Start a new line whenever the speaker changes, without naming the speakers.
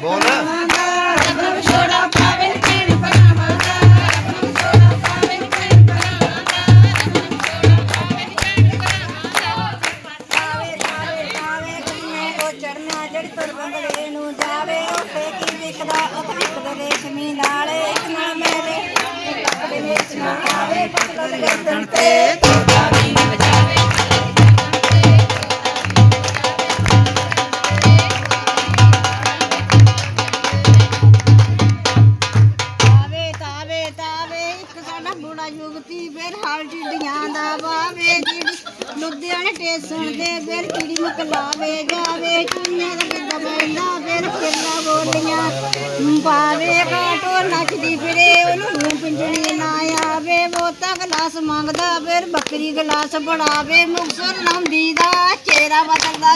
ਬੋਲ
ਛੋੜਾ ਪਾਵੇ ਤੇਰੇ ਪਰਾਵਾਂ ਦਾ ਆਵੇ ਆਵੇ ਆਵੇ ਕਿੰਨੇ ਕੋ ਚੜਨਾ ਜਿਹੜੀ ਤੁਰ ਬੰਗਲੇ ਨੂੰ ਜਾਵੇ ਉੱਥੇ ਕੀ ਵਿਕਦਾ ਉਹ ਵਿਕਦਾ ਰੇਸ਼ਮੀ ਨਾਲ ਇੱਕ ਨਾਲ ਮੇਰੇ ਇੱਕ ਦੇ ਵਿੱਚ ਨਾ ਆਵੇ ਪਤਲ ਗਰਦਨ ਤੇ ਤੋਤਾ ਇੱਕ ਸਾਡਾ ਬੁੜਾ ਯੁਗਤੀ, ਫਿਰ ਹਾਲ ਟਿੱਡੀਆਂ ਦਾ ਵਾਵੇ, ਜਿਹੜੀ ਲੁਧਿਆਣੇ ਟੇਸਣ ਦੇ ਫਿਰ ਕੀੜੀ ਮੁਕਲਾਵੇ ਜਾਵੇ, ਚੁੰਨੀਆਂ ਦਾ ਕਿੱਦਾਂ ਬੈਂਦਾ ਫਿਰ ਕਿੱਲਾ ਬੋਲੀਆਂ ਪਾਵੇ, ਕਾਟੋ ਨੱਚਦੀ ਫਿਰੇ, ਉਹਨੂੰ ਪਿੰਜਣੀ ਨਾ ਆਵੇ ਬੋਤਾ ਗਲਾਸ ਮੰਗਦਾ, ਫਿਰ ਬੱਕਰੀ ਗਲਾਸ ਬਣਾਵੇ, ਮੁਕਸਰ ਲਾਉਂਦੀ ਦਾ, ਚਿਹਰਾ ਬਦਲਦਾ